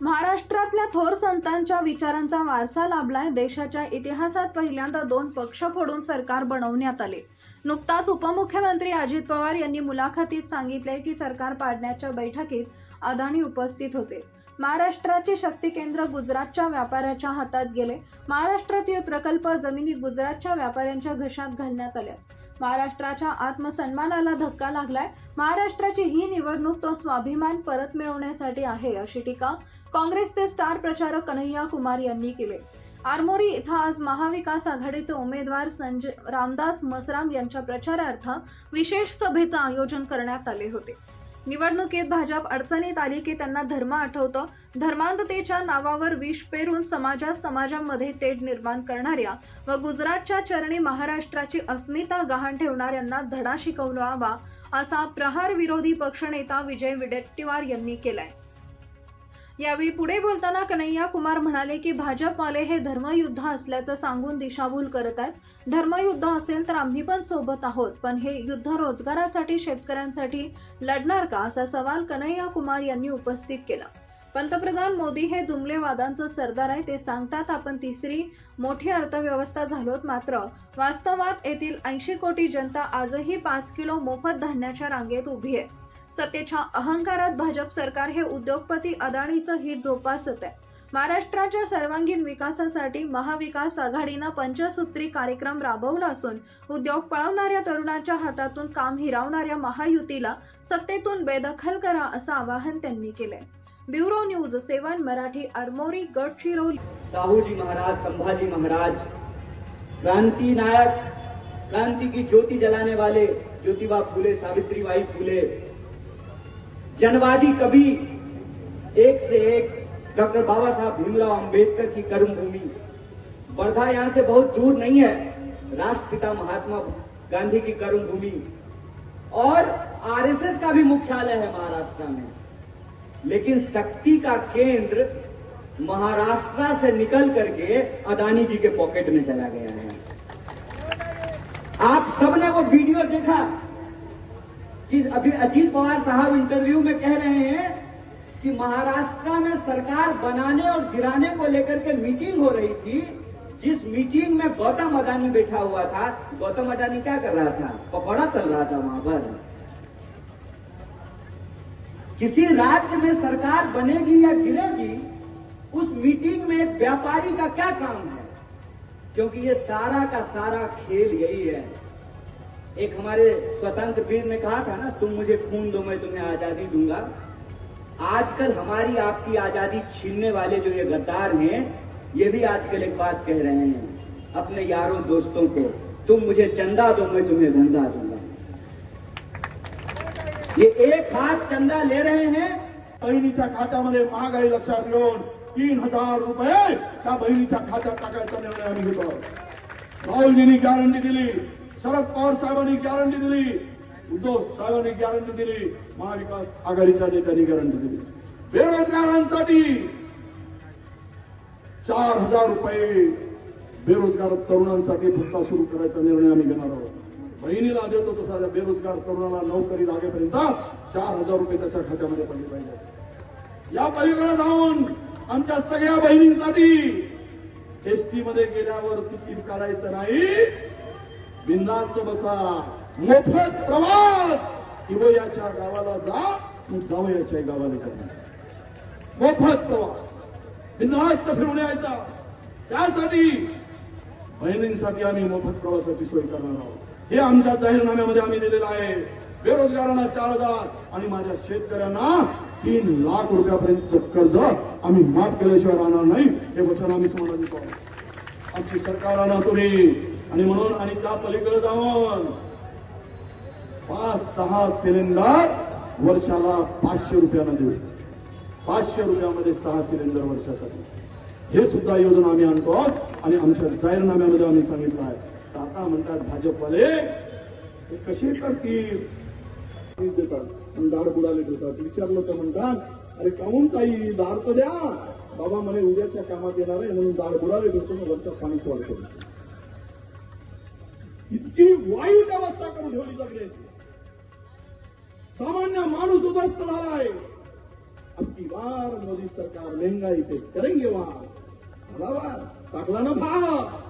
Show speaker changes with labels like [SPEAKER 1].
[SPEAKER 1] महाराष्ट्रातल्या थोर संतांच्या विचारांचा वारसा लाभलाय. देशाच्या इतिहासात पहिल्यांदा दोन पक्ष फोडून सरकार बनवण्यात आले. नुकताच उपमुख्यमंत्री अजित पवार यांनी मुलाखतीत सांगितले की सरकार पाडण्याच्या बैठकीत अदानी उपस्थित होते. महाराष्ट्राचे शक्ती केंद्र गुजरातच्या व्यापाऱ्याच्या हातात गेले. महाराष्ट्रातील प्रकल्प जमिनी गुजरातच्या व्यापाऱ्यांच्या घशात घालण्यात आल्या महाराष्ट्राच्या आत्मसन्मानाला धक्का लागलाय. महाराष्ट्राची ही निवडणूक तो स्वाभिमान परत मिळवण्यासाठी आहे अशी टीका काँग्रेसचे स्टार प्रचारक कन्हैया कुमार यांनी केले. आरमोरी इथं आज महाविकास आघाडीचे उमेदवार संजय रामदास मसराम यांच्या प्रचारार्थ विशेष सभेचं आयोजन करण्यात आले होते. निवडणुकीत भाजप अडचणीत आली की त्यांना धर्म आठवतं. धर्मांधतेच्या नावावर विष पेरून समाजात समाजामध्ये तेढ निर्माण करणाऱ्या व गुजरातच्या चरणी महाराष्ट्राची अस्मिता गहाण ठेवणाऱ्यांना धडा शिकवणावा असा प्रहार विरोधी पक्षनेता विजय विडेट्टीवार यांनी केलाय. यावेळी पुढे बोलताना कन्हैया कुमार म्हणाले की भाजपवाले हे धर्मयुद्ध असल्याचं सांगून दिशाभूल करत आहेत. धर्मयुद्ध असेल तर आम्ही पण सोबत आहोत पण हे युद्ध रोजगारासाठी शेतकऱ्यांसाठी लढणार का असा सवाल कन्हैया कुमार यांनी उपस्थित केला. पंतप्रधान मोदी हे जुमलेवादांचं सरदार आहे ते सांगतात आपण तिसरी मोठी अर्थव्यवस्था झालोत मात्र वास्तवात येथील ऐंशी कोटी जनता आजही पाच किलो मोफत धान्याच्या रांगेत उभी आहे. सत्तेच्या अहंकारात भाजप सरकार हे उद्योगपती अदाणीचं हित जोपासत आहे. महाराष्ट्राच्या सर्वांगीण विकासासाठी महाविकास आघाडीनं पंचसूत्री कार्यक्रम राबवला असून उद्योग पळवणाऱ्या तरुणाच्या हातातून काम हिरावणाऱ्या महायुतीला सत्तेतून बेदखल करा असं आवाहन त्यांनी केलंय. Bureau news seven Marathi Armori Gadchiroli.
[SPEAKER 2] Sahuji Maharaj Sambhaji Maharaj क्रांती नायक क्रांति की ज्योति जलाने वाले ज्योतिबा फूले सावित्रीबाई फूले जनवादी कवि एक से एक डॉक्टर बाबा साहब भीमराव अंबेडकर की कर्म भूमि। वर्धा यहाँ से बहुत दूर नहीं है। राष्ट्रपिता महात्मा गांधी की कर्म भूमि। और आरएसएस का भी मुख्यालय है महाराष्ट्र में। लेकिन शक्ति का केंद्र महाराष्ट्र से निकल करके अदानी जी के पॉकेट में चला गया है। आप सबने वो वीडियो देखा? कि अभी अजीत पवार साहब इंटरव्यू में कह रहे हैं कि महाराष्ट्र में सरकार बनाने और गिराने को लेकर के मीटिंग हो रही थी, जिस मीटिंग में गौतम अडानी बैठा हुआ था। गौतम अडानी क्या कर रहा था? पकौड़ा तल रहा था वहाँ पर। किसी राज्य में सरकार बनेगी या गिरेगी, उस मीटिंग में एक व्यापारी का क्या काम है? क्योंकि ये सारा का सारा खेल यही है। एक हमारे स्वतंत्र वीर ने कहा था ना, तुम मुझे खून दो, मैं तुम्हें आज़ादी दूँगा। आजकल हमारी आपकी आज़ादी छीनने वाले जो ये गद्दार हैं, ये भी आजकल एक बात कह रहे हैं, अपने यारों दोस्तों को, तुम मुझे चंदा दो, मैं तुम्हें धंधा दूँगा। ये एक हाथ चंदा ले रहे हैं।
[SPEAKER 3] बहिणीच्या खात्यामध्ये महागाई लक्षात घेऊन तीन हज़ार रुपये त्या बहिणीच्या खात्यात टाकायचा निर्णय आम्ही घेतो दिली. शरद पवार साहेबांनी गॅरंटी दिली. उद्धव साहेबांनी गॅरंटी दिली. महाविकास आघाडीच्या नेत्यांनी गॅरंटी दिली. बेरोजगारांसाठी चार हजार रुपये बेरोजगार तरुणांसाठी भत्ता सुरू करायचा निर्णय आम्ही घेणार आहोत. बहिणीला देतो तसा त्या बेरोजगार तरुणाला नोकरी लागेपर्यंत चार हजार रुपये त्याच्या खात्यामध्ये पडले पाहिजे. या पलीकडे जाऊन आमच्या सगळ्या बहिणींसाठी एसटी मध्ये गेल्यावर तिकीट काढायचं नाही. बिंदास्त बसा. मोफत प्रवास. किवयाच्या गावाला जा जावयाच्या गावाला जा मोफत प्रवास. बिंदास्त फिरून यायचा. त्यासाठी बहिणींसाठी आम्ही मोफत प्रवासाची सोय करणार आहोत. हे आमच्या जाहीरनाम्यामध्ये आम्ही दिलेलं आहे. बेरोजगारांना चार हजार आणि माझ्या शेतकऱ्यांना तीन लाख रुपयापर्यंत कर्ज आम्ही माफ केल्याशिवाय राहणार नाही. हे वचन आम्ही तुम्हाला देतो आमची सरकार तुम्ही आणि म्हणून आणि त्या पलीकडे जाऊन पाच सहा सिलेंडर वर्षाला पाचशे रुपयाला देऊ. पाचशे रुपयामध्ये सहा सिलेंडर वर्षासाठी. हे सुद्धा योजना आम्ही आणतो आहोत आणि आमच्या जाहीरनाम्यामध्ये आम्ही सांगितलं आहे. आता म्हणतात भाजपवाले हे कसे करतील? देतात. दाढ दाड बुडाले ठेवतात विचारलं तर म्हणतात अरे काहून ताई? दाड तर द्या. बाबा म्हणे उद्याच्या कामात येणार आहे म्हणून दाड बुडाले ठेवतो मग वरच्या पाणी सोडतो इतकी वाईट अवस्था करून ठेवली सगळ्याची सामान्य माणूस उद्ध्वस्त झाला आहे अगदी वार बार मोदी सरकार लेंगा इथे करेंगे वार वार टाकला ना भाव